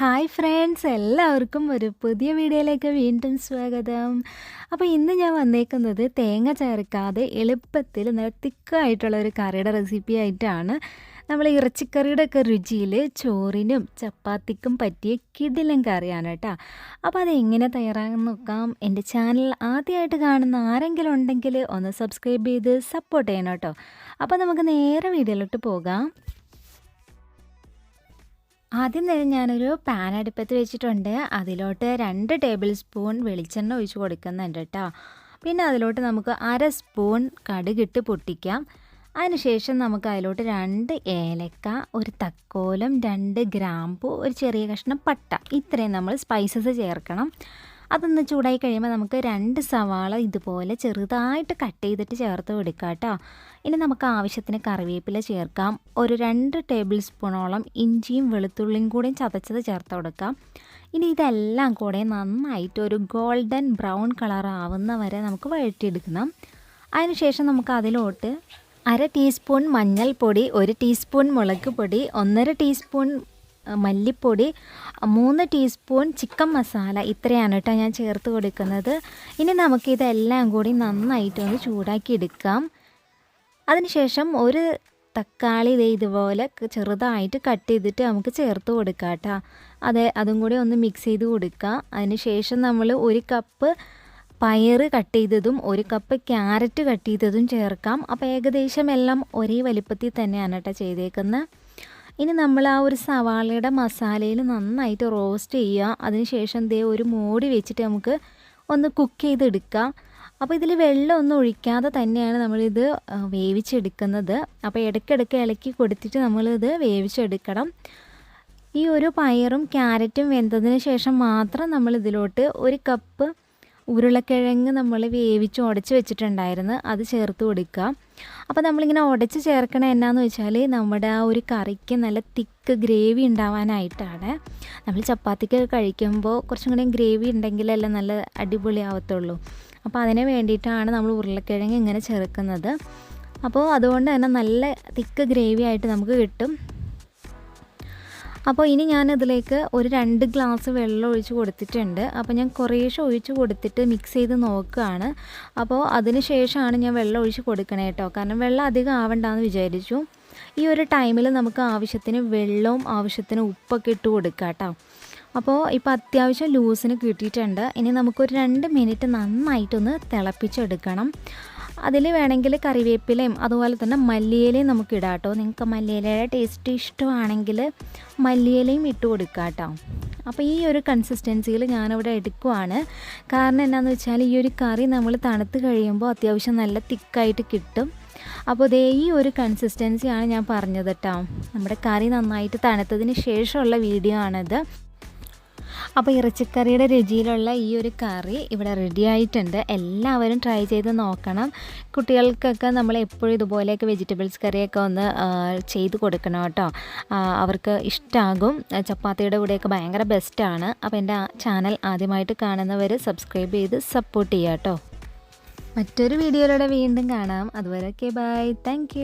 Hi friends എല്ലാവർക്കും ഒരു പുതിയ വീഡിയോയിലേക്ക് വീണ്ടും സ്വാഗതം. അപ്പോൾ ഇന്ന് ഞാൻ വന്നേക്കുന്നത് തേങ്ങ ചേർക്കാതെ എളുപ്പത്തിൽ നല്ല തിക്കായിട്ടുള്ള ഒരു കറിയുടെ റെസിപ്പി ആയിട്ടാണ്. നമ്മൾ ഇറച്ചിക്കറിയുടെ ഒക്കെ രുചിയിൽ ചോറിനും ചപ്പാത്തിക്കും പറ്റിയ കിടിലും കറിയാണ് കേട്ടോ. അപ്പോൾ അതെങ്ങനെ തയ്യാറാകാൻ നോക്കാം. എന്റെ ചാനൽ ആദ്യമായിട്ട് കാണുന്ന ആരെങ്കിലും ഉണ്ടെങ്കിൽ ഒന്ന് സബ്സ്ക്രൈബ് ചെയ്ത് സപ്പോർട്ട് ചെയ്യണം കേട്ടോ. അപ്പോൾ നമുക്ക് നേരെ വീഡിയോയിലോട്ട് പോകാം. ആദ്യം തന്നെ ഞാനൊരു പാൻ അടുപ്പത്ത് വെച്ചിട്ടുണ്ട്. അതിലോട്ട് രണ്ട് ടേബിൾ സ്പൂൺ വെളിച്ചെണ്ണ ഒഴിച്ച് കൊടുക്കുന്നുണ്ട് കേട്ടോ പിന്നെ അതിലോട്ട് നമുക്ക് അര സ്പൂൺ കടുകിട്ട് പൊട്ടിക്കാം. അതിനുശേഷം നമുക്ക് അതിലോട്ട് രണ്ട് ഏലക്ക ഒരു തക്കോലം രണ്ട് ഗ്രാമ്പു ഒരു ചെറിയ കഷ്ണം പട്ട. ഇത്രയും നമ്മൾ സ്പൈസസ് ചേർക്കണം. അതൊന്ന് ചൂടായി കഴിയുമ്പോൾ നമുക്ക് രണ്ട് സവാള ഇതുപോലെ ചെറുതായിട്ട് കട്ട് ചെയ്തിട്ട് ചേർത്ത് കൊടുക്കാം കേട്ടോ. ഇനി നമുക്ക് ആവശ്യത്തിന് കറിവേപ്പില ചേർക്കാം. ഒരു രണ്ട് ടേബിൾ സ്പൂണോളം ഇഞ്ചിയും വെളുത്തുള്ളിയും കൂടിയും ചതച്ചത് ചേർത്ത് കൊടുക്കാം. ഇനി ഇതെല്ലാം കൂടെ നന്നായിട്ട് ഒരു ഗോൾഡൻ ബ്രൗൺ കളർ ആവുന്ന വരെ നമുക്ക് വഴറ്റിയെടുക്കണം. അതിനുശേഷം നമുക്ക് അതിലോട്ട് അര ടീസ്പൂൺ മഞ്ഞൾപ്പൊടി ഒരു ടീസ്പൂൺ മുളക് പൊടി ഒന്നര ടീസ്പൂൺ മല്ലിപ്പൊടി മൂന്ന് ടീസ്പൂൺ ചിക്കൻ മസാല ഇത്രയാണ് കേട്ടോ ഞാൻ ചേർത്ത് കൊടുക്കുന്നത്. ഇനി നമുക്കിതെല്ലാം കൂടി നന്നായിട്ടൊന്ന് ചൂടാക്കി എടുക്കാം അതിനുശേഷം ഒരു തക്കാളി ഇതേ ഇതുപോലെ ചെറുതായിട്ട് കട്ട് ചെയ്തിട്ട് നമുക്ക് ചേർത്ത് കൊടുക്കാം കേട്ടോ. അതെ അതും കൂടി ഒന്ന് മിക്സ് ചെയ്ത് കൊടുക്കുക അതിനുശേഷം നമ്മൾ ഒരു കപ്പ് പയർ കട്ട് ചെയ്തതും ഒരു കപ്പ് ക്യാരറ്റ് കട്ട് ചെയ്തതും ചേർക്കാം. അപ്പോൾ ഏകദേശം എല്ലാം ഒരേ വലിപ്പത്തിൽ തന്നെയാണ് കേട്ടോ ചെയ്തേക്കുന്നത് ഇനി നമ്മൾ ആ ഒരു സവാളയുടെ മസാലയിൽ നന്നായിട്ട് റോസ്റ്റ് ചെയ്യുക. അതിനുശേഷം ദേ ഒരു മൂടി വെച്ചിട്ട് നമുക്ക് ഒന്ന് കുക്ക് ചെയ്തെടുക്കാം. അപ്പോൾ ഇതിൽ വെള്ളമൊന്നും ഒഴിക്കാതെ തന്നെയാണ് നമ്മളിത് വേവിച്ചെടുക്കുന്നത്. അപ്പോൾ ഇടയ്ക്കിടയ്ക്ക് ഇളക്കി കൊടുത്തിട്ട് നമ്മളിത് വേവിച്ചെടുക്കണം. ഈ ഒരു പയറും ക്യാരറ്റും വെന്തതിന് ശേഷം മാത്രം നമ്മൾ ഇതിലോട്ട് ഒരു കപ്പ് ഉരുളക്കിഴങ്ങ് നമ്മൾ വേവിച്ച് ഉടച്ച് വെച്ചിട്ടുണ്ടായിരുന്നു. അത് ചേർത്ത് കൊടുക്കുക. അപ്പോൾ നമ്മളിങ്ങനെ ഉടച്ച് ചേർക്കണ എന്നാന്ന് വെച്ചാൽ നമ്മുടെ ആ ഒരു കറിക്ക് നല്ല തിക്ക് ഗ്രേവി ഉണ്ടാവാനായിട്ടാണ്. നമ്മൾ ചപ്പാത്തിക്ക് കഴിക്കുമ്പോൾ കുറച്ചും കൂടി ഗ്രേവി ഉണ്ടെങ്കിലല്ലേ നല്ല അടിപൊളിയാവത്തുള്ളൂ അപ്പോൾ അതിന് വേണ്ടിയിട്ടാണ് നമ്മൾ ഉരുളക്കിഴങ്ങ് ഇങ്ങനെ ചേർക്കുന്നത്. അപ്പോൾ അതുകൊണ്ട് തന്നെ നല്ല തിക്ക് ഗ്രേവി ആയിട്ട് നമുക്ക് കിട്ടും. അപ്പോൾ ഇനി ഞാൻ ഇതിലേക്ക് ഒരു രണ്ട് ഗ്ലാസ് വെള്ളം ഒഴിച്ച് കൊടുത്തിട്ടുണ്ട്. അപ്പോൾ ഞാൻ കുറേശ്ശെ ഒഴിച്ച് കൊടുത്തിട്ട് മിക്സ് ചെയ്ത് നോക്കുകയാണ്. അപ്പോൾ അതിന് ശേഷമാണ് ഞാൻ വെള്ളം ഒഴിച്ച് കൊടുക്കണേ കേട്ടോ. കാരണം വെള്ളം അധികം ആവണ്ടെന്ന് വിചാരിച്ചു. ഈ ഒരു ടൈമിൽ നമുക്ക് ആവശ്യത്തിന് വെള്ളവും ആവശ്യത്തിന് ഉപ്പൊക്കെ ഇട്ട് കൊടുക്കാം കേട്ടോ. അപ്പോൾ ഇപ്പോൾ അത്യാവശ്യം ലൂസിന് കിട്ടിയിട്ടുണ്ട്. ഇനി നമുക്കൊരു രണ്ട് മിനിറ്റ് നന്നായിട്ടൊന്ന് തിളപ്പിച്ചെടുക്കണം. അതിൽ വേണമെങ്കിൽ കറിവേപ്പിലയും അതുപോലെ തന്നെ മല്ലിയിലയും നമുക്ക് ഇടാം കേട്ടോ. നിങ്ങൾക്ക് മല്ലിയിലയുടെ ടേസ്റ്റ് ഇഷ്ടമാണെങ്കിൽ മല്ലിയിലയും ഇട്ട് കൊടുക്കാം കേട്ടോ. അപ്പോൾ ഈ ഒരു കൺസിസ്റ്റൻസിയിൽ ഞാനിവിടെ എടുക്കുവാണ്. കാരണം എന്താണെന്ന് വെച്ചാൽ ഈ ഒരു കറി നമ്മൾ തണുത്ത് കഴിയുമ്പോൾ അത്യാവശ്യം നല്ല തിക്കായിട്ട് കിട്ടും. അപ്പോൾ ദേ ഈ ഒരു കൺസിസ്റ്റൻസിയാണ് ഞാൻ പറഞ്ഞത് കേട്ടോ. നമ്മുടെ കറി നന്നായിട്ട് തണുത്തതിന് ശേഷമുള്ള വീഡിയോ ആണിത്. അപ്പോൾ ഇറച്ചിക്കറിയുടെ രുചിയിലുള്ള ഈ ഒരു കറി ഇവിടെ റെഡി ആയിട്ടുണ്ട്. എല്ലാവരും ട്രൈ ചെയ്ത് നോക്കണം. കുട്ടികൾക്കൊക്കെ നമ്മൾ എപ്പോഴും ഇതുപോലെയൊക്കെ വെജിറ്റബിൾസ് കറിയൊക്കെ ഒന്ന് ചെയ്ത് കൊടുക്കണം കേട്ടോ. അവർക്ക് ഇഷ്ടമാകും ചപ്പാത്തിയുടെ കൂടെയൊക്കെ ഭയങ്കര ബെസ്റ്റാണ് അപ്പോൾ എന്റെ ചാനൽ ആദ്യമായിട്ട് കാണുന്നവർ സബ്സ്ക്രൈബ് ചെയ്ത് സപ്പോർട്ട് ചെയ്യാം കേട്ടോ. മറ്റൊരു വീഡിയോയിലൂടെ വീണ്ടും കാണാം. അതുവരെയൊക്കെ ബൈ താങ്ക്